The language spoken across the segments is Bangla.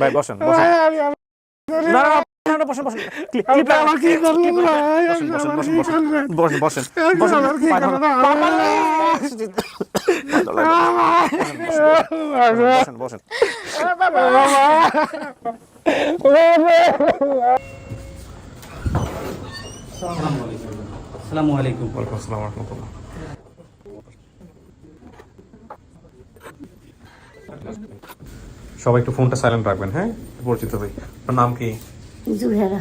ভাই বসেন বসেন। না না, বসেন বসেন? বসেন বসেন বসেন আসসালামু আলাইকুম ওয়ালাইকুম আসসালাম রহমতুল্লাহ সবাই একটু ফোনটা সাইলেন্ট রাখবেন হ্যাঁ? পরিচিত ভাই আপনার নাম কি? জুহেরা।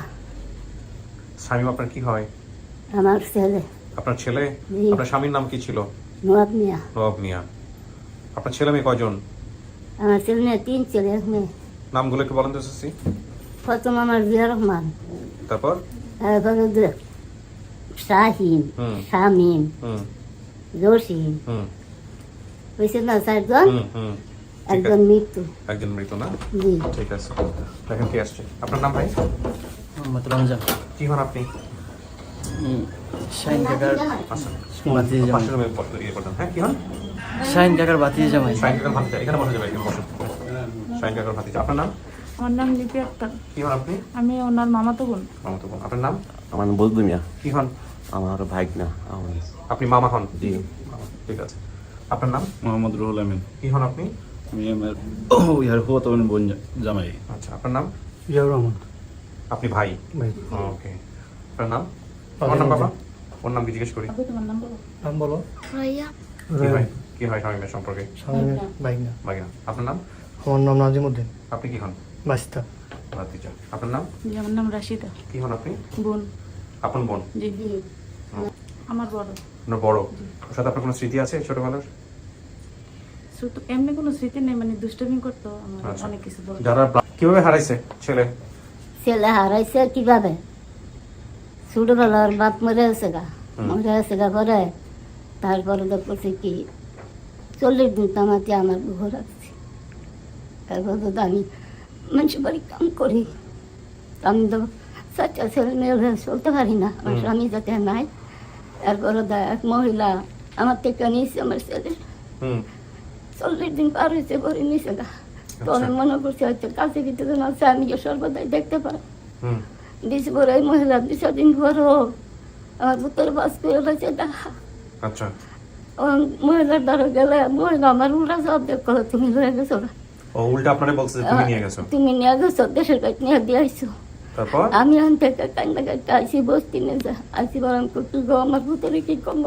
স্বামী আপনার কি হয়? আমার ছেলে। আপনার ছেলে? আপনার স্বামীর নাম কি ছিল? নোয়াব মিয়া। নবাব মিয়া। আপনার ছেলে মেয়ে কয়জন? আমার ছেলে মেয়ে তিন ছেলে মেয়ে। নামগুলো একটু বলেন তো এসেছি প্রথম আমার জিয়া রহমান। তারপর? তারপরে শাহিন। শামিম হুম। জসিম হুম। হয়েছে না চারজন? একজন। মৃত্যু। একজন মৃত না? জি। ঠিক আছে। দেখেন কি আসছে। আপনার নাম ভাই? মোহাম্মদ রমজান। কি হন আপনি? শাহিন কাকার আচ্ছা। বাতি জামাই। পাশের রুমে পড়তে ইয়ে করতেন। হ্যাঁ কি হন? শাহিন কাকার বাতি জামাই। শাইন কাকার ভাতিজা এখানে বসে যাবে এখানে বসুন। শাইন কাকার ভাতিজা আপনার নাম? আমার নাম লিপি আক্তার। কি হন আপনি? আমি ওনার মামাতো বোন। মামাতো বোন। আপনার নাম? আমার নাম বজলু মিয়া কি হন? আমার ভাই না আমার। আপনি মামা হন? জি। ঠিক আছে। আপনার নাম? মোহাম্মদ রুহুল আমিন। কি হন আপনি? আমি আমার হুয়া তখন বোন জামাই। আচ্ছা আপনার নাম? জিয়াউর রহমান। আপনি ভাই? ভাই। ওকে। আপনার নাম? ওর নাম বাবা? ওর নাম কি জিজ্ঞেস করি। তোমার নাম বলো। নাম বলো। কি হয় কি হয় স্বামীমের সম্পর্কে? আপনার নাম? আমার নাম নাজিমুদ্দিন। আপনি কি হন? বাস্তা ভাতিজা আপনার নাম? আমার নাম রাশিদা। কি হন আপনি? বোন। আপন বোন? জি। জি আমার বড়। আপনার বড়? ওর সাথে আপনার কোনো স্মৃতি আছে ছোটবেলার? শুধু এমনি কোনো স্মৃতি নেই মানে দুষ্টমি করতো আমার আচ্ছা। অনেক কিছু বলতো যারা কীভাবে হারাইছে ছেলে? ছেলে হারাইছে কীভাবে? ছোটবেলার বাপ মরে আছে গা। মরে আছে গা করে তারপরে তো করছে কি চল্লিশ দিন তামাতে আমার ঘর রাখছি। তারপর তো আমি মানুষের বাড়ি কাম করি। আমি তো চারটা ছেলে মেয়ে চলতে পারি না। আমার স্বামী যাতে নাই। তারপরে এক মহিলা আমার থেকে নিয়েছে আমার ছেলে। হুম। চল্লিশ দিন পার হয়েছে করে গা তো আমি মনে করছি হয়তো কাছে ভিতরে আছে আমি সর্বদাই দেখতে পাই। দিছি পরে মহিলা দিন পরও আমার পুত্র বাস করে রয়েছে দেখা। আচ্ছা। মহিলার দ্বারা গেলে মহিলা আমার উল্টা সব দেখো তুমি রয়ে গেছো ও উল্টা আপনারে বলছে তুমি নিয়ে গেছো। তুমি নিয়ে গেছো দেশের কাছে নিয়ে দিয়ে তারপর? আমি আন থেকে কান্দা আইসি বসতি নিয়ে যা। আইসি বরং গো আমার পুত্রে কি করব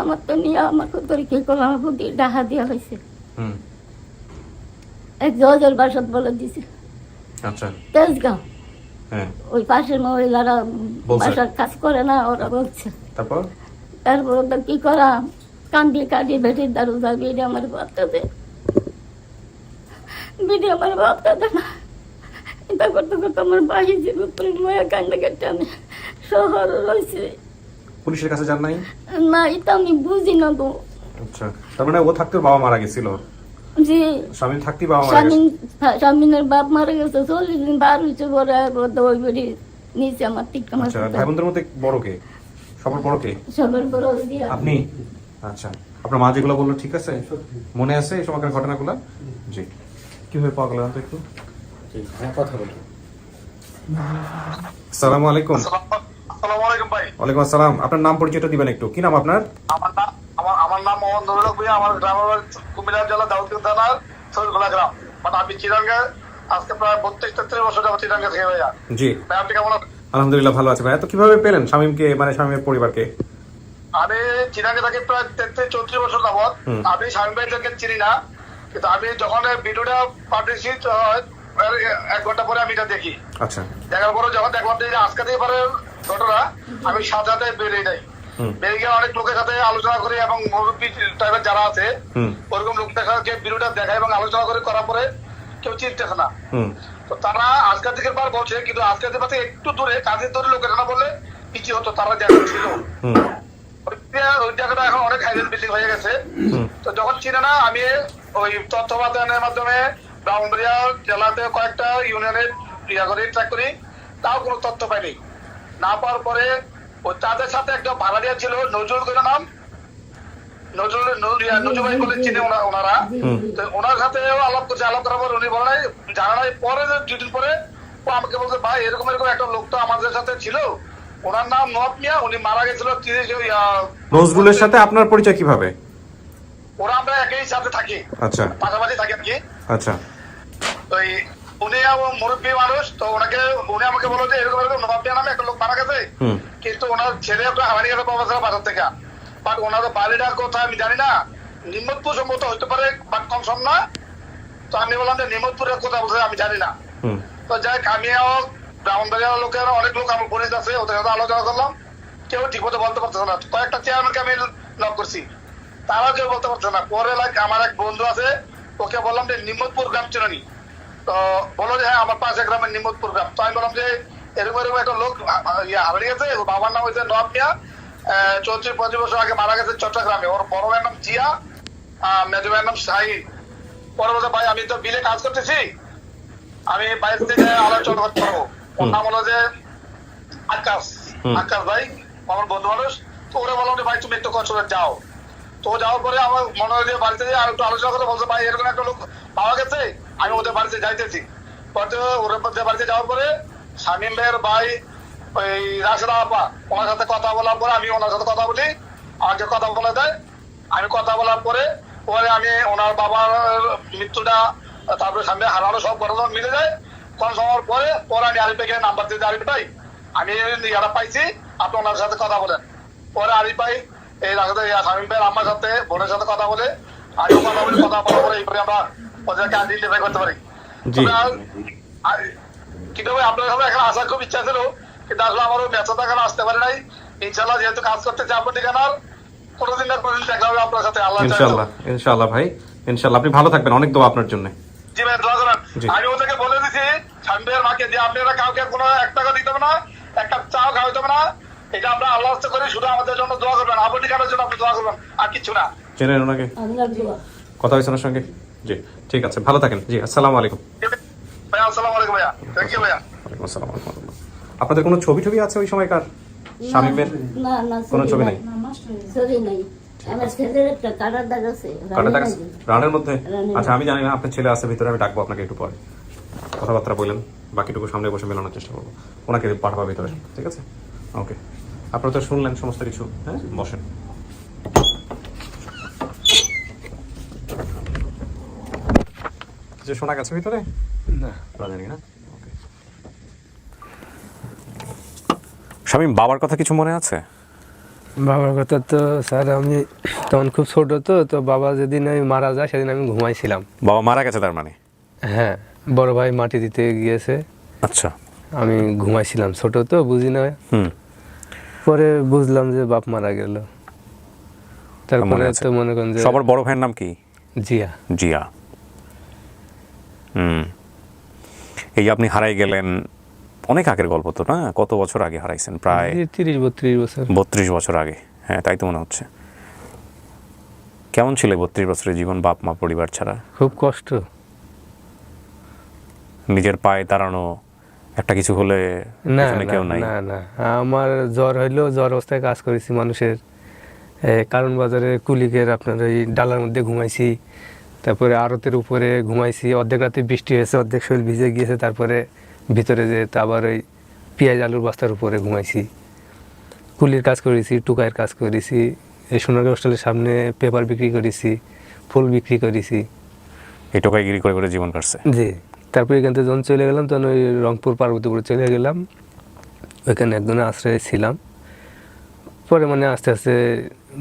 আমার তো নিয়ে আমার পুত্রে কি করব আমার পুত্র ডাহা দেওয়া হয়েছে এক জজের বাসত বলে দিছে। আচ্ছা। তেজগাঁও। হ্যাঁ। ওই পাশের মহিলারা বাসার কাজ করে না ওরা বলছে। তারপর? তারপর তো কি করা? কান্দি কাঁদি বেটির দারু যা বেডে আমার বাচ্চা দে। বেডে আমার বাচ্চা দে না। এটা করতে করতে আমার বাড়ি জীব ময়া কান্দা কাটতে আমি শহর রয়েছে। পুলিশের কাছে যান নাই? না এটা আমি বুঝি না তো আচ্ছা তার মানে ও থাকতে বাবা মারা গেছিল? যে স্বামী থাকতেই বাবা মারা স্বামী গেছে? স্বামীনের বাপ মারা গেছে চল্লিশ দিন বার হয়েছে পরে তো ওই বেড়ি নিচে আমার ঠিক আমার আচ্ছা ভাই বোনদের মধ্যে বড় কে? সবার বড় কে? সবার বড় আপনি? আচ্ছা আপনার মা যেগুলো বলল ঠিক আছে? মনে আছে এই সময়কার ঘটনাগুলো? জি। কীভাবে পাওয়া গেল একটু? হ্যাঁ কথা বলি আসসালামু আলাইকুম। আসসালামু আলাইকুম ভাই। ওয়ালাইকুম আসসালাম। আপনার নাম পরিচয়টা দিবেন একটু। কি নাম আপনার? আমার নাম আমার আমার নাম মোহাম্মদ নুরুল হক আমার গ্রামের কুমিল্লা জেলা দাউদপুর থানার সৈরগোলা গ্রাম। মানে আমি চিরাঙ্গে আজকে প্রায় বত্রিশ তেত্রিশ বছর যাব চিরাঙ্গে থেকে ভাইয়া। জি। ভাই আপনি কেমন আছেন? আলহামদুলিল্লাহ ভালো আছে ভাই তো কীভাবে পেলেন শামীমকে মানে শামীমের পরিবারকে? আমি চিরাঙ্গে থাকি প্রায় তেত্রিশ চৌত্রিশ বছর যাবত। আমি স্বামী ভাইদেরকে চিনি না কিন্তু আমি যখন ভিডিওটা পাঠিয়েছি এক ঘণ্টা পরে আমি এটা দেখি। আচ্ছা। দেখার পরে যখন দেখলাম যে আজকে থেকে পরে ঘটনা আমি সাথে সাথে বেরিয়ে যাই। বেরিয়ে গিয়ে অনেক লোকের সাথে আলোচনা করি এবং মুরব্বী টাইপের যারা আছে ওরকম লোক দেখা যে ভিডিওটা দেখা এবং আলোচনা করে করার পরে কেউ চিনতেছে না। তো তারা আজকের দিকের বার বলছে কিন্তু আজকের দিকে পাশে একটু দূরে কাজের দূরে লোকের না বললে পিছিয়ে হতো তারা দেখা ছিল। ওই- জায়গাটা এখন অনেক হাইডেন বিল্ডিং হয়ে গেছে। তো যখন চিনে না আমি ওই মাধ্যমের মাধ্যমে ব্রাহ্মণবাড়িয়া জেলাতে কয়েকটা ইউনিয়নের ইয়া করে ট্র্যাক করি তাও কোনো তথ্য পাইনি। না পাওয়ার পরে ওই তাদের সাথে একটা ভাড়াটিয়া ছিল নজরুল করে নাম। নজরুল বলে চিনে ওনারা। তো ওনার সাথে আলাপ করছে আলাপ করার পর উনি বলে নাই জানা নাই। পরে দুদিন পরে ও আমাকে বলছে ভাই এরকম এরকম একটা লোক তো আমাদের সাথে ছিল। ওনার নাম নব মিয়া উনি মারা গেছিল তিরিশ নজরুলের সাথে আপনার পরিচয় কীভাবে? ওরা আমরা একই সাথে থাকি। আচ্ছা। পাশাপাশি থাকি আর কি। আচ্ছা। ওই উনি মুরব্বী মানুষ তো ওনাকে উনি আমাকে বলল যে এরকম এরকম নবাব নামে একটা লোক মারা গেছে। কিন্তু ওনার ছেলে হারিয়ে গেছে বাবা বাজার থেকে। বাট ওনার বাড়িটার কথা আমি জানি না। নিম্মতপুর সম্ভবত হইতে পারে বাট কনফার্ম না। তো আমি বললাম যে নিম্মতপুরের কথা বলছে আমি জানি না। তো যাই আমিও ব্রাহ্মণবাড়িয়ার লোকের অনেক লোক আমার পরিচিত আছে ওদের সাথে আলোচনা করলাম। কেউ ঠিক মতো বলতে পারতেছে না। কয়েকটা চেয়ারম্যানকে আমি লক করছি। তারাও কেউ বলতে পারছে না। পরে লাইক আমার এক বন্ধু আছে ওকে বললাম যে নিম্মতপুর গ্রাম চিনি তো বলো যে হ্যাঁ আমার পাশে গ্রামের নিম্মতপুর গ্রাম। তো আমি বললাম যে এরকম এরকম একটা লোক ইয়ে হারিয়ে গেছে। বাবার নাম হয়েছে নব মিয়া। চৌত্রিশ পঁচিশ বছর আগে মারা গেছে চট্টগ্রামে। ওর বড় ভাইয়ের নাম জিয়া মেজো ভাইয়ের নাম শাহিন। পরে বলছে ভাই আমি তো বিলে কাজ করতেছি। আমি বাইরে থেকে আলোচনা করতে পারব। ওর নাম হলো যে আকাশ। আকাশ ভাই আমার বন্ধু মানুষ। তো ওরা বললাম যে ভাই তুমি একটু কষ্ট করে যাও। তো যাওয়ার পরে আমার মনে হয় যে বাড়িতে যেয়ে আর একটু আলোচনা করে বলছে ভাই, এরকম একটা লোক পাওয়া গেছে, আমি ওদের বাড়িতে যাইতেছি। পরে ওদের বাড়িতে যাওয়ার পরে শামীম ভাইয়ের ভাই, ওই রাশেদা আপা, ওনার সাথে কথা বলার পরে আমি ওনার সাথে কথা বলি, আমাকে কথা বলে দেয়। আমি কথা বলার পরে পরে আমি ওনার বাবার মৃত্যুটা, তারপরে সামনে হারানো সব ঘটনা মিলে যায়। কোন সময় পরে পরে আমি আরিফ ভাইকে নাম্বার দিয়ে আরিফ ভাই, আমি ইয়ারা পাইছি, আপনি ওনার সাথে কথা বলেন। পরে আরিফ ভাই এই রাখাতে শামীম ভাইয়ের আমার সাথে বোনের সাথে কথা বলে আমি কথা বলে কথা বলা পরে এইভাবে আমরা ওদেরকে আইডেন্টিফাই করতে পারি। আর- আর- কিন্তু ভাই আপনার এখন আসার খুব ইচ্ছা ছিল কিন্তু আসলে ব্যস্ততা কেন আসতে পারে নাই। ইনশাল্লাহ যেহেতু কাজ করতে চাপ কেন আর কোনোদিন না কোনোদিন দেখা হবে আপনার সাথে আল্লাহ ইনশাল্লাহ ইনশাল্লাহ ভাই ইনশাল্লাহ আপনি ভালো থাকবেন অনেক দোয়া আপনার জন্য। জি ভাই দোয়া করেন আমি ওদেরকে বলে দিছি সামনের মাকে যে আপনারা কাউকে কোনো এক টাকা দিতে হবে না একটা চাও খাওয়াইতে হবে না এটা আমরা আল্লাহ করি শুধু আমাদের জন্য দোয়া করবেন। আপনি ঠিকানার জন্য আপনি দোয়া করবেন আর কিছু না। চেনেন ওনাকে? কথা হয়েছে ওনার সঙ্গে? জি ঠিক আছে ভালো থাকেন। জি আসসালামু আলাইকুম। ভাইয়া আসসালামু আলাইকুম ভাইয়া। থ্যাংক ইউ ভাইয়া। ওয়ালাইকুম আসসালাম আপনাদের কোনো ছবি টবি আছে ওই সময়কার? শামীমের না কোনো ছবি নাই। ছবি রানের মধ্যে? আচ্ছা আমি জানি না আপনার ছেলে আছে ভিতরে আমি ডাকবো আপনাকে একটু পরে। কথাবার্তা বললেন বাকিটুকু সামনে বসে মেলানোর চেষ্টা করব। ওনাকে পাঠাবো ভিতরে ঠিক আছে? ওকে। আপনারা তো শুনলেন সমস্ত কিছু হ্যাঁ? বসেন। যে শোনা গেছে ভিতরে? না। জানি না। ওকে শামীম বাবার কথা কিছু মনে আছে? বাবার কথা তো স্যার আমি তখন খুব ছোট তো তো বাবা যেদিন আমি মারা যায় সেদিন আমি ঘুমাইছিলাম। বাবা মারা গেছে তার মানে? হ্যাঁ বড় ভাই মাটি দিতে গিয়েছে। আচ্ছা। আমি ঘুমাইছিলাম ছোট তো বুঝি না। হুম। পরে বুঝলাম যে বাপ মারা গেল। তারপরে। তো মনে করেন যে সবার বড় ভাইয়ের নাম কি? জিয়া। জিয়া। হুম। এই আপনি হারাই গেলেন অনেক আগের গল্প তো না? কত বছর আগে হারাইছেন? প্রায় তিরিশ বত্রিশ বছর। বত্রিশ বছর আগে। হ্যাঁ তাই তো মনে হচ্ছে। কেমন ছিল বত্রিশ বছরের জীবন বাপ মা পরিবার ছাড়া? খুব কষ্ট। নিজের পায়ে দাঁড়ানো একটা কিছু হলে না কেউ নাই। না না। আমার জ্বর হইলেও জ্বর অবস্থায় কাজ করেছি মানুষের। কারণ বাজারে কুলিকের আপনার ওই ডালার মধ্যে ঘুমাইছি। তারপরে আড়তের উপরে ঘুমাইছি। অর্ধেক রাতে বৃষ্টি হয়েছে অর্ধেক শরীর ভিজে গিয়েছে। তারপরে ভিতরে যে আবার ওই পেঁয়াজ আলুর বস্তার উপরে ঘুমাইছি। কুলির কাজ করেছি টুকাইয়ের কাজ করেছি। এই সোনার হোস্টেলের সামনে পেপার বিক্রি করেছি ফুল বিক্রি করেছি। এই টোকাইগিরি করে করে জীবন কাটছে। জি। তারপরে এখান থেকে যখন চলে গেলাম, তখন ওই রংপুর পার্বতীপুরে চলে গেলাম। ওইখানে একজনের আশ্রয়ে ছিলাম। পরে মানে আস্তে আস্তে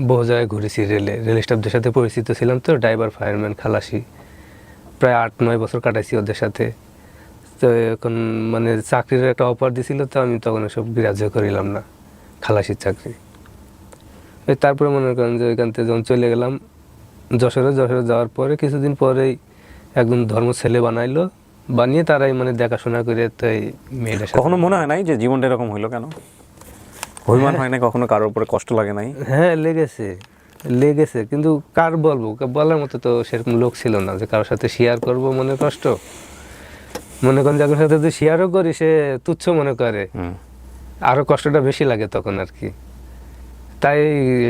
বহু জায়গায় ঘুরেছি রেলে। রেল স্টাফদের সাথে পরিচিত ছিলাম তো, ড্রাইভার, ফায়ারম্যান, খালাসি। প্রায় আট, নয় বছর কাটাইছি ওদের সাথে। তো এখন মানে চাকরির একটা অফার দিছিল, তো আমি তখন সব গ্রাহ্য করিলাম না, খালাসির চাকরি। তারপরে মনে করেন যে ওইখান থেকে যখন চলে গেলাম, যশোরে। যশোরে যাওয়ার পরে কিছুদিন পরেই একদম ধর্ম ছেলে বানাইলো। বানিয়ে তারাই মানে দেখাশোনা করে তো এই মেয়েটার কখনো মনে হয় নাই যে জীবনটা এরকম হইল কেন? অভিমান হয়। না কখনো কারোর উপরে কষ্ট লাগে নাই? হ্যাঁ লেগেছে। লেগেছে। কিন্তু কার বলব? বলার মতো তো সেরকম লোক ছিল না যে কারোর সাথে শেয়ার করব মনে কষ্ট। মনে করেন যাদের সাথে যদি শেয়ারও করি সে তুচ্ছ মনে করে। আরও কষ্টটা বেশি লাগে তখন আর কি। তাই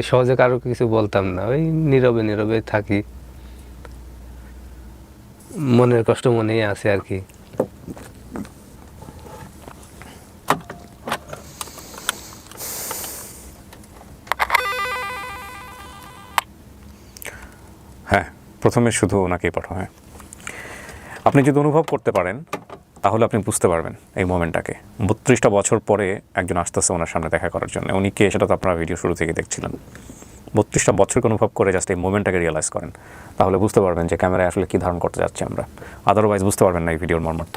সহজে কারও কিছু বলতাম না। ওই নীরবে নীরবে থাকি। মনের কষ্ট মনেই আছে আর কি। হ্যাঁ প্রথমে শুধু ওনাকেই পাঠাও হ্যাঁ। আপনি যদি অনুভব করতে পারেন, তাহলে আপনি বুঝতে পারবেন এই মোমেন্টটাকে। বত্রিশটা বছর পরে একজন আসতেছে ওনার সামনে দেখা করার জন্য। উনি কে সেটা তো আপনারা ভিডিও শুরু থেকে দেখছিলেন। বত্রিশটা বছরকে অনুভব করে জাস্ট এই মোমেন্টটাকে রিয়েলাইজ করেন। তাহলে বুঝতে পারবেন যে ক্যামেরায় আসলে কী ধারণ করতে যাচ্ছি আমরা। আদারওয়াইজ বুঝতে পারবেন না এই ভিডিওর মর্মার্থ।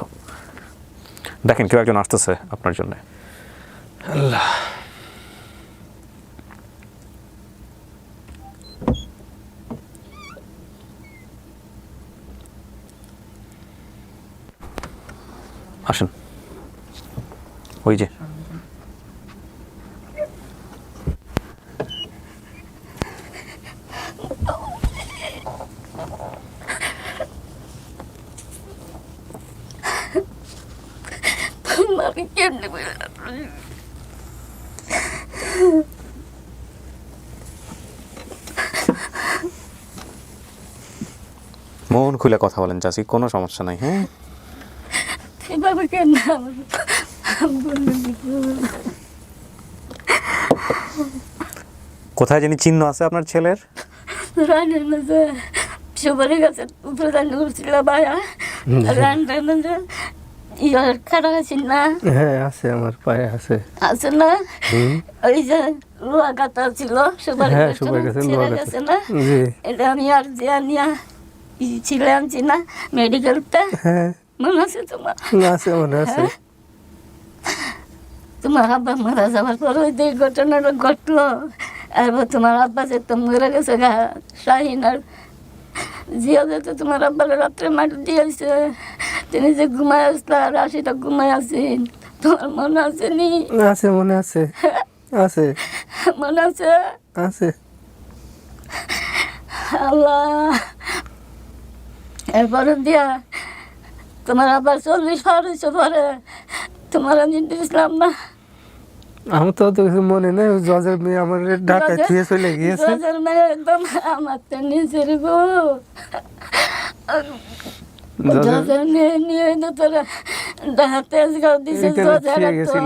দেখেন কেউ একজন আসতেছে আপনার জন্য। আল্লাহ। আসেন। ওই যে আমি কেমনে বলে মন খুলে কথা বলেন চাচি কোনো সমস্যা নাই হ্যাঁ? এভাবে কেন? আমার কোথায় জানি চিহ্ন আছে আপনার ছেলের? রানের মাঝে সুপারি গাছের উপরে করছিল বায়া রানটার মাঝে ইয়ার খাটা আছেন না? হ্যাঁ আছে আমার পায়ে আছে। আছে না? ওই যে লোহা কাটা ছিল হ্যাঁ লোয়া গেছে না? এটা আমি আর যে আনিয়া ই- ছিলে আনছি না মেডিকেলটা হ্যাঁ মনে আছে তোমার আছে মনে আছে? তোমার আব্বা মারা যাওয়ার পর ওই যে ঘটনাটা ঘটলো এবার তোমার আব্বা যে তো মরে গেছে গা শাহিন আর জিয়া যেতে তোমার আব্বার রাত্রে মাটি দিয়েছে তিনি যে ঘুমায় আসলো আর আশিটা ঘুমায় আছেন তোমার মনে আছে নি আছে মনে আছে আছে মনে আছে আছে আল্লাহ এরপরে দিয়া তোমার আবার চল্লিশ পার হয়েছে পরে। তোমার আমি দিয়েছিলাম না। আমার তো কিছু মনে নেই জজের মেয়ে আমার ঢাকায় থুয়ে চলে গিয়েছে। জজের মেয়ে একদম আমার তো নিজের গো জজের মেয়ে নিয়ে তো তোরা হাতে গাও দিছে জজেরা তো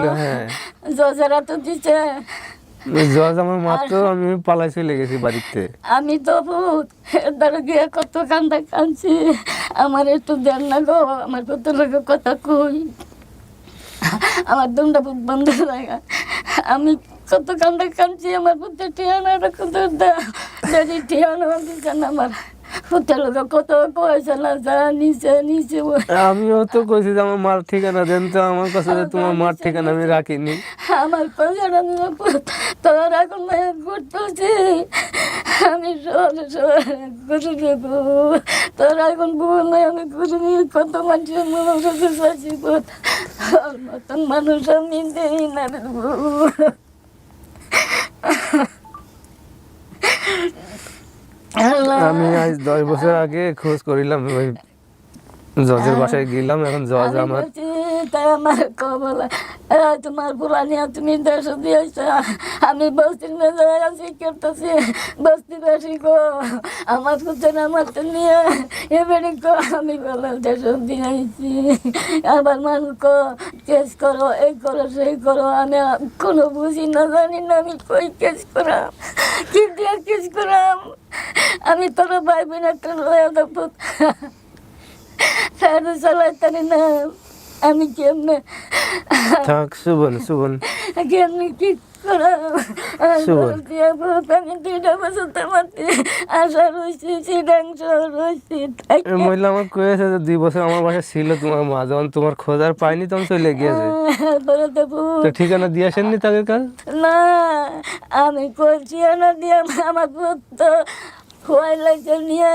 জজেরা তো দিছে। জজ আমার মাত্র আমি পালাই চলে গেছি বাড়িতে। আমি তো ভূত এদার গিয়ে কত কান্দা কাঁদছি। আমার একটু দেন না গো আমার কত লোক কথা কই? আমার দুমটা বুক বন্ধ লাগা আমি কত কান্দা কাঁদছি আমার পুত্রের ঠিয়ানা কত যদি টিয়ানো দিচ্ছে না আমার? কত কয়েছে না যা নিচে নিচে আমিও তো কইছি যে আমার মার ঠিকানা দেন তো আমার কাছে তোমার মার ঠিকানা আমি রাখিনি। আমার পয়সাটা তোর এখন ঘুরতেছি আমি শহরে শহরে ঘুরে দেবো তোর এখন বউ নাই আমি ঘুরে নিয়ে কত মানুষের মনে রেখে মতন মানুষ আমি দেই না রে আমি আজ দশ বছর আগে খোঁজ করিলাম ওই জজের বাসায় গেলাম এখন জজ আমি আমার তাই আমার কবলা। তোমার পুরানিয়া তুমি দেশ দিয়েছ। আমি বস্তির মেজে আছি, করতেছি, বস্তি বেশি গো। আমার কুচন আমার তো নিয়ে এবারে গো, আমি বলে দেশ দিয়েছি। আবার মানুষ কো কেস করো, এই করো, সেই করো, আমি কোনো বুঝি না, জানি না, আমি কই কেস করাম? কি দিয়ে কেস করাম? আমি তোর ভাই বোন একটা লয়া দেবো ফ্যান চালাইতারি না আমি কেমনে থাক শুভন শুভন কেমনে কি মহিলা আমার কয়েছে যে দুই বছর আমার ছিল তোমার মা যখন তোমার খোঁজ আর পাইনি তখন চলে গিয়েছে। বলে তো ঠিকানা দিয়ে আসেননি তাদের কাজ? না আমি করছি না দিয়ে আমার পুত্র খোয়াই লাগছে নিয়ে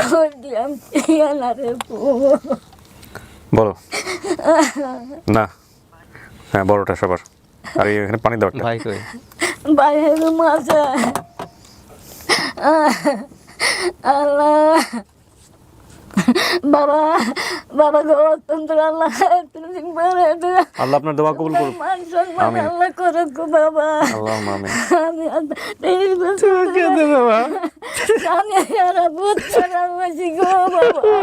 খোঁজ দিলাম না রে বউ। বলো। না। হ্যাঁ বড়টা সবার। আর এখানে পানি দাও। ভাই কই? ভাই বাইরের মাঝে আল্লাহ। বাবা বাবা গো অত্যন্ত আল্লাহ। তুমি দাও। আল্লাহ আপনার দোয়া কবুল করুক। সম্মান আমিন। আল্লাহ করুক গো বাবা। আল্লাহ আমিন। আমি তেইশ বছর কেঁদে বাবা। আমি আর ছাড়া বসি গো বাবা।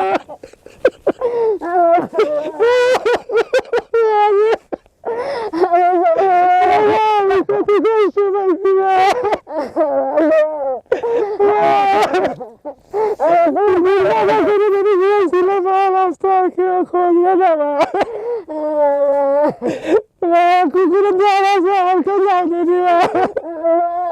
আল্লাহ তুমি বাড়ায় দাও তো,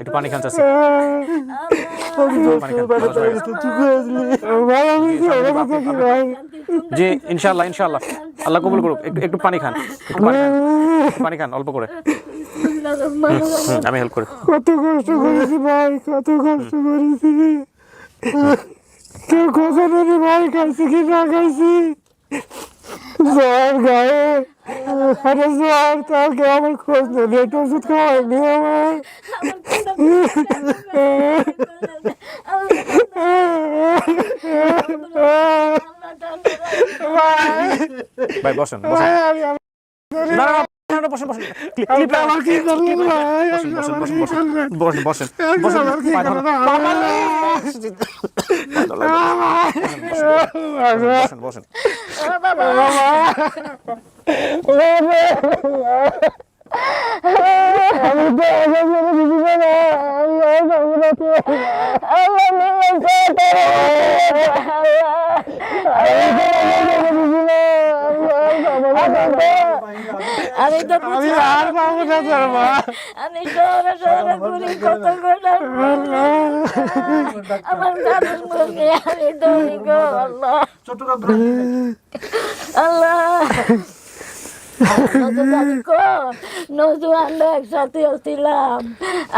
একটু পানি খান চাচ্ছি পানি খান ভালো হয়ে গেছে। জি ইনশাআল্লাহ ইনশাআল্লাহ আল্লাহ কবুল করুক। একটু একটু পানি খান। পানি খান। অল্প করে। আমি হেল্প করি। কত কষ্ট করেছি ভাই, কত কষ্ট করেছি। কেউ কথা নেই ভাই খাইছি কি না খাইছি। জ্বর গায়ে আরে তাও কেউ আমার খোঁজ নেই একটু ওষুধ খাওয়াইনি আমার ভাই বসেন বসেন। না আমি তো আমি আর পাবো না। তোর মা আমি শহরে শহরে ঘুরি কত গোটা আমার দাদুর মুখে আমি দৌড়ি গো আল্লাহ আল্লাহ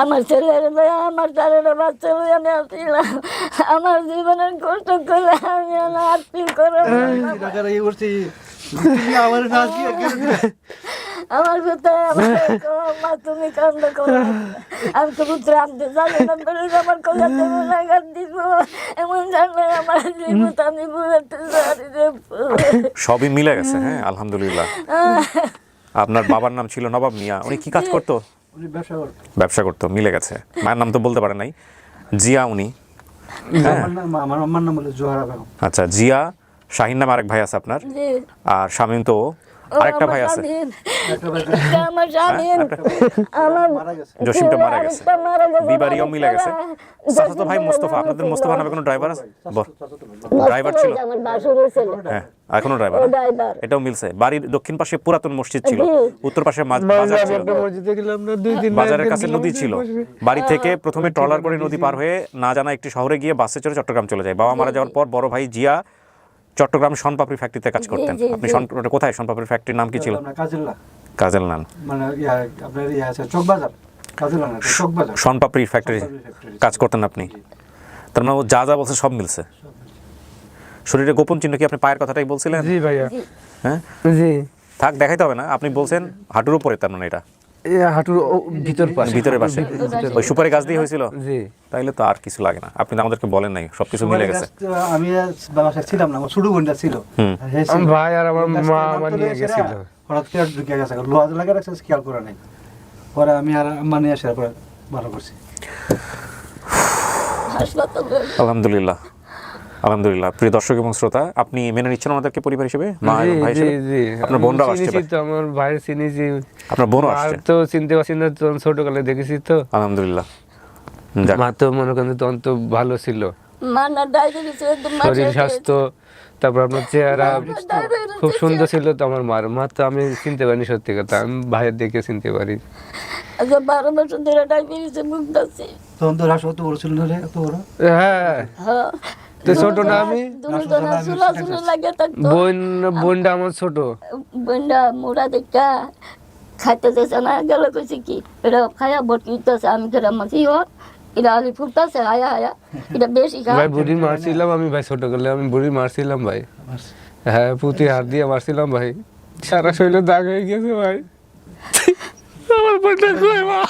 আমরা ছেলের আমার লয়ে আমি আসছিলাম আমার জীবনের কষ্ট করে আমি আত্মীয় করে আমার ভিতরে আমার কো, মা তুমি কান্দ করো। আমি তো পুত্র আনতে জানি না বলে আমার কলাতে লাগার দিব। এমন জানলে আমার জীবন আমি বুঝতে পারি রে সবই মিলে গেছে হ্যাঁ আলহামদুলিল্লাহ। আপনার বাবার নাম ছিল নবাব মিয়া উনি কি কাজ করতো? ব্যবসা ব্যবসা করতো মিলে গেছে। মায়ের নাম তো বলতে পারে নাই। জিয়া উনি হ্যাঁ। আমার নাম আমার আমার নাম হলো জোহারা বেগম। আচ্ছা জিয়া শাহিন নাম আরেক ভাই আছে আপনার। আর শামীম তো আরেকটা ভাই আছে। জসিমটা মারা গেছে। আরেকটা মারা গেছে। বিবাড়িও মিলে গেছে। চাচাতো ভাই মোস্তফা আপনাদের মোস্তফা নামে কোনো ড্রাইভার আছে? ড্রাইভার ছিল? আমার বাসুরের হ্যাঁ এখনও ড্রাইভার এটাও মিলছে। বাড়ির দক্ষিণ পাশে পুরাতন মসজিদ ছিল। উত্তর পাশে বাজার ছিল। বাজারের কাছে নদী ছিল। বাড়ি থেকে প্রথমে ট্রলার করে নদী পার হয়ে না জানা একটি শহরে গিয়ে বাসে চড়ে চট্টগ্রাম চলে যায়। বাবা মারা যাওয়ার পর বড় ভাই জিয়া চট্টগ্রাম সনপাপড়ি ফ্যাক্টরিতে কাজ করতেন। আপনি কোথায়? সনপাপড়ি ফ্যাক্টরির নাম কি ছিল? আপনার কাজিল্লা কাজেল নান মানে আপনার ইয়া আছে চকবাজার কাজিল্লা সনপাপড়ি ফ্যাক্টরি কাজ করতেন আপনি? তার মানে ও যা যা বলছে সব মিলছে। শরীরে গোপন চিহ্ন কি আপনি পায়ের কথাটাই বলছিলেন? জি ভাইয়া। হ্যাঁ? জি। থাক দেখাইতে হবে না। আপনি বলছেন হাঁটুর উপরে তার মানে এটা। হাঁটুর ভিতর পাশে। ভিতরের পাশে। ওই সুপারি গাছ দিয়ে হয়েছিল? জি। তাইলে তো আর কিছু লাগে না। আপনি তো আমাদেরকে বলেন নাই সবকিছু মিলে গেছে আমি বাসায় ছিলাম না আমার ছোট বোনটা ছিল। হ্যাঁ, ভাই আর আমার মা আমার নিয়ে গেছিল। হঠাৎ করে ঢুকে গেছে লোহা লাগা রাখছে খেয়াল করে নাই। পরে আমি আর নিয়ে আসার পরে ভালো করছি। আলহামদুলিল্লাহ। আলহামদুলিল্লাহ। প্রিয় দর্শক এবং শ্রোতা আপনি মেনে নিচ্ছেন আমাদেরকে পরিবার হিসেবে? মা ভাই হিসেবে? আপনার আমি বোনরাও আসছে তো আমার চিনিছি আপনার বোনও আসছে? তো চিনতে পারছি না ছোটকালে দেখেছি তো। আলহামদুলিল্লাহ। মা তো মনে করেন তখন তো ভালো ছিল। শরীর স্বাস্থ্য তারপর আপনার চেহারা খুব সুন্দর ছিল তো আমার মার। মা তো আমি চিনতে পারিনি সত্যি কথা আমি ভাইয়ের দেখে চিনতে পারি। আচ্ছা বারো বছর ধরে ডায়াবেটিসে ভুগতেছি তখন তো রাস বড় ছিল না রে এত বড়? হ্যাঁ। হ্যাঁ। তো ছোট না আমি? বোন বোনটা আমার ছোট। বন্ডা মোড়া দেখা খাইতে যাচ্ছে না গেলে কইছে কি এটা খায়া বটকিতেছে আমি কেরা মাছি হ এটা আলি ফুটতেছে হায়া হায়া এটা বেশি খা ভাই বুড়ি মারছিলাম আমি ভাই ছোট করলে আমি বুড়ি মারছিলাম ভাই। হ্যাঁ পুঁতি হাত দিয়ে মারছিলাম ভাই। সারা শরীরে দাগ হয়ে গেছে ভাই। আমার বোনটা কই মা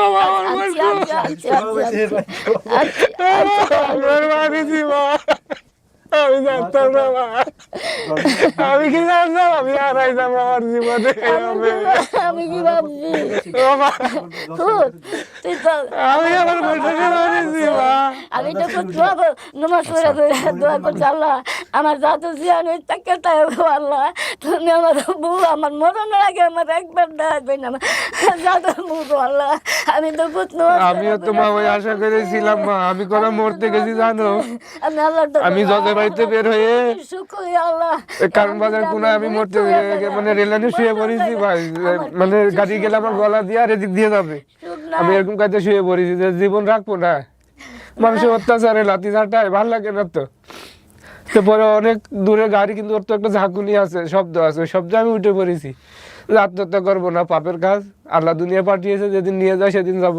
আমার আচ্ছা, আচ্ছা, আচ্ছা, আচ্ছা, আচ্ছা। আমার মা দিছি মা আমি জানতাম না মা আমি কি জানতাম আমি হারাইতাম আমার জীবনে আমি কি ভাবছি তুই আমি আমার বইটা মারিছি মা আমি তো খুব দোয়া কর নমাজ করে করে দোয়া করছি আল্লাহ আমার জাতু জিয়ান ওই তাকে তাই আল্লাহ। তুমি আমার বউ আমার মরণের আগে আমার একবার দেখবে না। জাতুর বউ আল্লাহ আমি তো নমাজ আমিও তোমার ওই আশা করেছিলাম মা। আমি কোনো মরতে গেছি জানো? আমি আল্লাহ আমি জজের বাড়িতে বের হয়ে শুক্রিয়া আল্লাহ। কারণ বাজার কোনায় আমি মরতে মানে রেলানে শুয়ে পড়েছি ভাই। মানে গাড়ি গেলে আমার গলা দিয়ে আর এদিক দিয়ে যাবে। আমি এরকম কাজে শুয়ে পড়েছি যে জীবন রাখব না। মানুষের অত্যাচারে লাতি ঝাঁটায় ভালো লাগে না তো। তারপরে অনেক দূরে গাড়ি, কিন্তু ওর তো একটা ঝাঁকুনি আছে, শব্দ আছে, ওই শব্দে আমি উঠে পড়েছি। আত্মহত্যা করব না, পাপের কাজ, আল্লাহ দুনিয়া পাঠিয়েছে, যেদিন নিয়ে যায় সেদিন যাব।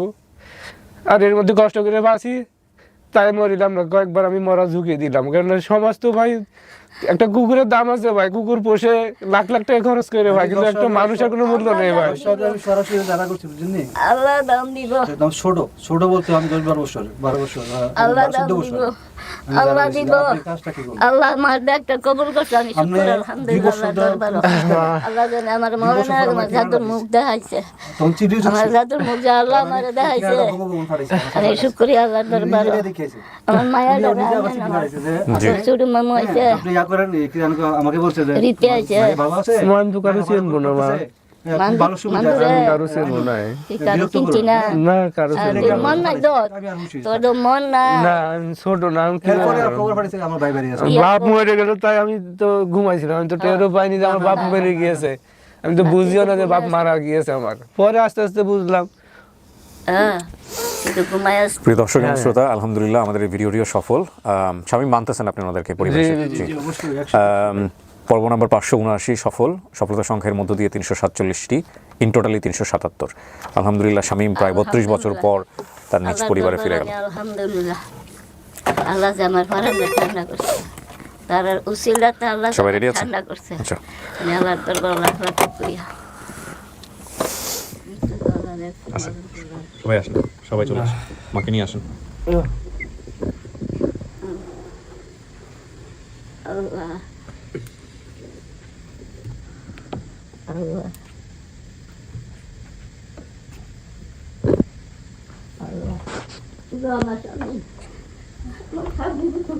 আর এর মধ্যে কষ্ট করে বাঁচি, তাই মরিলাম না, কয়েকবার আমি মরা ঝুঁকিয়ে দিলাম। কেননা সমাজ তো ভাই একটা কুকুরের দাম আছে ভাই কুকুর পোষে লাখ লাখ টাকা খরচ করে ভাই কিন্তু একটা মানুষের কোনো মূল্য নেই ভাই। সরাসরি জানা করছি বুঝলি আল্লাহ দাম দিব। একদম ছোট ছোট বলতে আমি দশ বারো বছর বারো বছর আল্লাহ দাম দিব। আল্লাহ? আল্লাহ আমার ব্যাগটা কবুল করছে আমি শুক্র আলহামদুলিল্লাহ আল্লাহ দরবার। আল্লাহ জানে আমার মরণের আগে আমার জাদুর মুখ দেখাইছে। আমার জাদুর মুখ যে আল্লাহ আমার দেখাইছে। আমি শুক্রিয়া আল্লাহ দরবার। আমার মায়া। ছোট মামু আছে কি জানো, আমাকে বলছে রীতি আছে। আছে মান চিনবো না। হ্যাঁ, ভালো সুবিধা আমি কারও চিনবো না কারও চিনছি না। না কারও আর না। মন নাই তো আমি আর খুশি। তোর মন না না আমি ছোট না আমি কি এরপরে আর করব? খবর পাঠাইছে আমার ভাই বাড়ি আছে বাপ মরে গেল তাই আমি তো ঘুমাইছিলাম। আমি তো টেরও পাইনি যে আমার বাপ মরে গিয়েছে। আমি তো বুঝিও না যে বাপ মারা গিয়েছে আমার। পরে আস্তে আস্তে বুঝলাম। হ্যাঁ প্রিয় দর্শক এবং হ্যাঁ। শ্রোতা আলহামদুলিল্লাহ আমাদের এই ভিডিওটিও সফল। আম, স্বামী মানতেছেন আপনি ওনাদেরকে পরিবেশে? পর্ব নম্বর পাঁচশো উনআশি সফল সফলতা সংখ্যার মধ্য দিয়ে তিনশো সাতচল্লিশটি ইন টোটালি তিনশো সাতাত্তর। আলহামদুলিল্লাহ শামীম প্রায় বত্রিশ বছর পর তার নিজ পরিবারে ফিরে গেল। আলহামদুলিল্লাহ। আল্লাহ আমার ঠান্ডা করছে। তার উসিলাতে আল্লাহ সবাই আমার ready করছে। আচ্ছা। আমি দরবার লাখ লাখ শুকরিয়া। সবাই আসেন সবাই চলে আসেন। মাকে নিয়ে আসেন। আল্লাহ। আল্লাহ আল্লাহ শুধু আমার স্বামী আমার স্বামী তো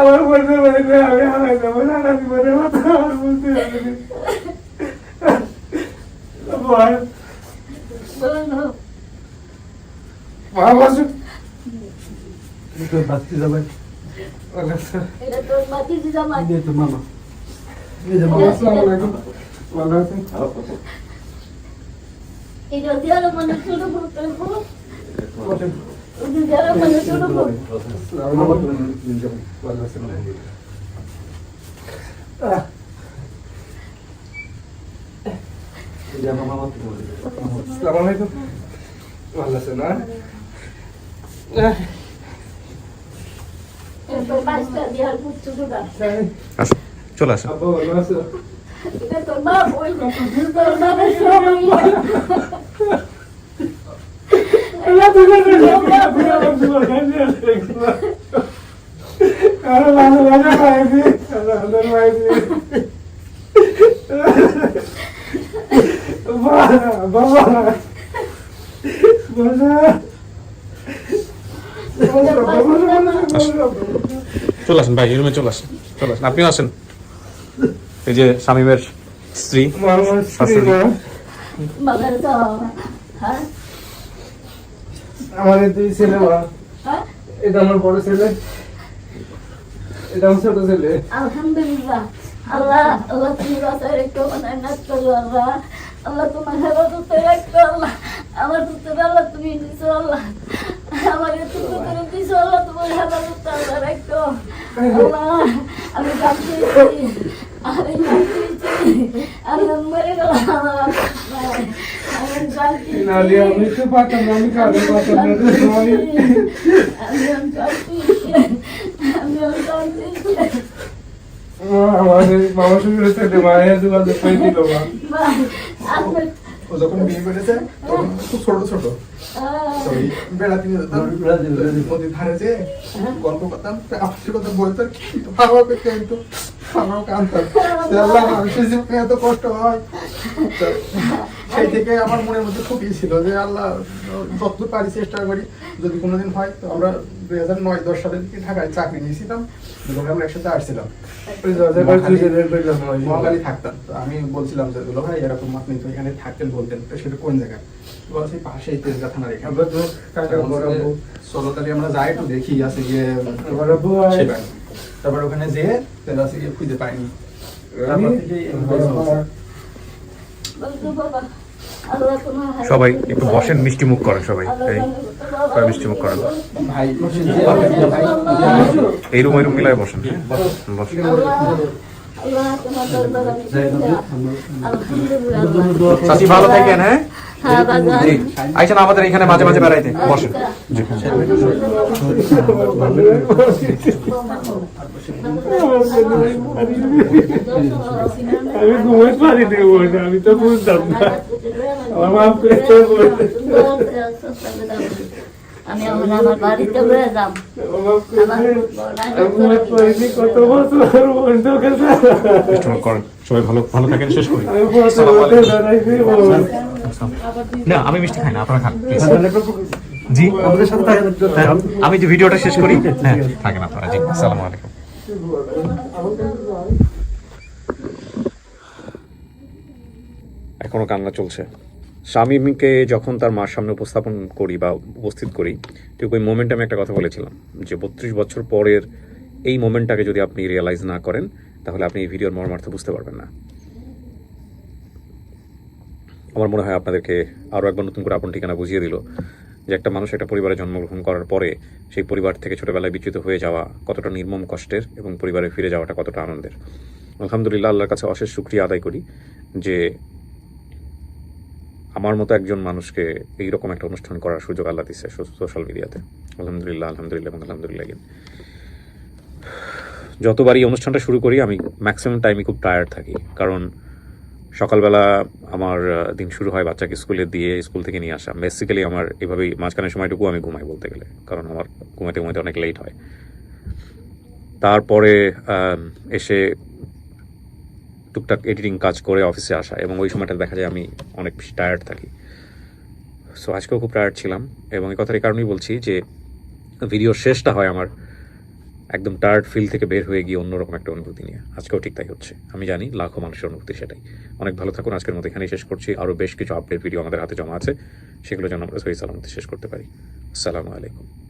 আমার বলতে পারি আমি হারাই যাব সারা জীবনের মতো আমার বুঝতে পারিনি ভয় বলো মা বসু তোর বাস্তি যাবেন এটা তোর মাটি জামা দিয়ে তো মামা এই যে মামা আসসালামু আলাইকুম ভালো আছেন এটা দিয়ার মানে ছোট করতে দিয়ার মানে ছোট করতে ভালো আছেন এই যে মামা আসসালামু আলাইকুম ভালো আছেন না ভালো ভালো ভালো বাবা চলে আসেন ভাই রুমে চলে আসেন চলে আসেন। আপনিও আসেন। এই যে শামীমের স্ত্রী তো হ্যাঁ? আমার দুই ছেলে মা। হ্যাঁ? এটা আমার বড় ছেলে। এটা আমার ছোট ছেলে। আলহামদুলিল্লাহ। আল্লাহ আল্লাহ তুমি বাসায় রেখো মানে নাচ করো আল্লাহ। আল্লাহ তোমার হেফাজতে রাখো আল্লাহ। আমার পুত্র আল্লাহ তুমি আল্লাহ। আমার এতটুকু করে দিছো আল্লাহ তোমার হেফাজতে আল্লাহ রাখো। আল্লাহ আমি জানতে আমি জানতে আমি মরে গেলাম। আমি জানতে নালি আমি তো পারতাম না, আমি কাঁদতে পারতাম না রে, সবাই। আমি জানতে আমি জানতে মা, আমাদের মামা শ্বশুরের মায়ের যোগাযোগ করে দিল মা। ও যখন বিয়ে করেছে তখন খুব ছোট ছোট। বেড়া ওই বেড়াতে যেতাম নদীর ধারে যে গল্প করতাম আমার কথা বলতো কিন্তু বাবাকে কিন্তু আমাকে কানতাম আল্লাহ মানুষের জীবনে এত কষ্ট হয়। সেই থেকে আমার মনের মধ্যে খুব ই ছিল যে আল্লাহ যতদূর পারি চেষ্টা করি যদি কোনোদিন হয় তো আমরা দুই হাজার নয় দশ সালের দিকে ঢাকায় চাকরি নিয়েছিলাম আমরা একসাথে আসছিলাম। মহাকালী থাকতাম। তো আমি বলছিলাম যে দুলো ভাই এরকম আপনি তো এখানে থাকতেন বলতেন তো সেটা কোন জায়গায়? তো পাশেই তেজগা থানার এখানে। আমরা যাই একটু দেখি আছে গিয়ে। তারপর ওখানে যেয়ে তেল আছে গিয়ে খুঁজে পাইনি। তারপর থেকে সবাই একটু বসেন মিষ্টি মুখ করেন সবাই। এই সবাই মিষ্টি মুখ করেন। এই রুম এই রুম মিলায় বসেন? বসেন। চাচি ভালো থাকেন হ্যাঁ? আইসেন আমাদের এখানে মাঝে মাঝে বেড়াইতে। বসেন। আমি ঘুমাই পারি আমি তো বুঝতাম না। আমার মাফ করে আমি বাড়িতে কত বছর বন্ধ করেন। সবাই ভালো ভালো থাকেন শেষ করি। না আমি মিষ্টি খাই না আপনারা খান জি? আমাদের সাথে থাকেন। হ্যাঁ, আমি যে ভিডিওটা শেষ করি হ্যাঁ থাকেন আপনারা জি আসসালামু আলাইকুম। এখনও কান্না চলছে। স্বামীকে যখন তার মার সামনে উপস্থাপন করি বা উপস্থিত করি ঠিক ওই মোমেন্টে আমি একটা কথা বলেছিলাম যে বত্রিশ বছর পরের এই মোমেন্টটাকে যদি আপনি রিয়েলাইজ না করেন তাহলে আপনি এই ভিডিওর মর্মার্থ বুঝতে পারবেন না। আমার মনে হয় আপনাদেরকে আরও একবার নতুন করে আপন ঠিকানা বুঝিয়ে দিল যে একটা মানুষ একটা পরিবারে জন্মগ্রহণ করার পরে সেই পরিবার থেকে ছোটোবেলায় বিচ্যুত হয়ে যাওয়া কতটা নির্মম কষ্টের এবং পরিবারে ফিরে যাওয়াটা কতটা আনন্দের আলহামদুলিল্লাহ, আল্লাহর কাছে অশেষ শুক্রিয়া আদায় করি যে আমার মতো একজন মানুষকে এইরকম একটা অনুষ্ঠান করার সুযোগ আল্লাহ দিচ্ছে সোশ্যাল মিডিয়াতে আলহামদুলিল্লাহ আলহামদুলিল্লাহ এবং আলহামদুলিল্লাহ। যতবারই অনুষ্ঠানটা শুরু করি, আমি ম্যাক্সিমাম টাইমই খুব টায়ার্ড থাকি, কারণ সকালবেলা আমার দিন শুরু হয় বাচ্চাকে স্কুলে দিয়ে স্কুল থেকে নিয়ে আসা। বেসিক্যালি আমার এভাবেই মাঝখানের সময়টুকু আমি ঘুমাই বলতে গেলে, কারণ আমার ঘুমাতে ঘুমাতে অনেক লেট হয়। তারপরে এসে টুকটাক এডিটিং কাজ করে অফিসে আসা এবং ওই সময়টা দেখা যায় আমি অনেক বেশি টায়ার্ড থাকি। সো আজকেও খুব টায়ার্ড ছিলাম এবং এই কথার এই কারণেই বলছি যে ভিডিও শেষটা হয় আমার একদম টার্ড ফিল থেকে বের হয়ে গিয়ে অন্যরকম একটা অনুভূতি নিয়ে। আজকেও ঠিক তাই হচ্ছে। আমি জানি লাখো মানুষের অনুভূতি সেটাই। অনেক ভালো থাকুন। আজকের মতো এখানেই শেষ করছি। আরও বেশ কিছু আপডেট ভিডিও আমাদের হাতে জমা আছে। সেগুলো যেন আমরা সহি সালামতে শেষ করতে পারি। আসসালামু আলাইকুম।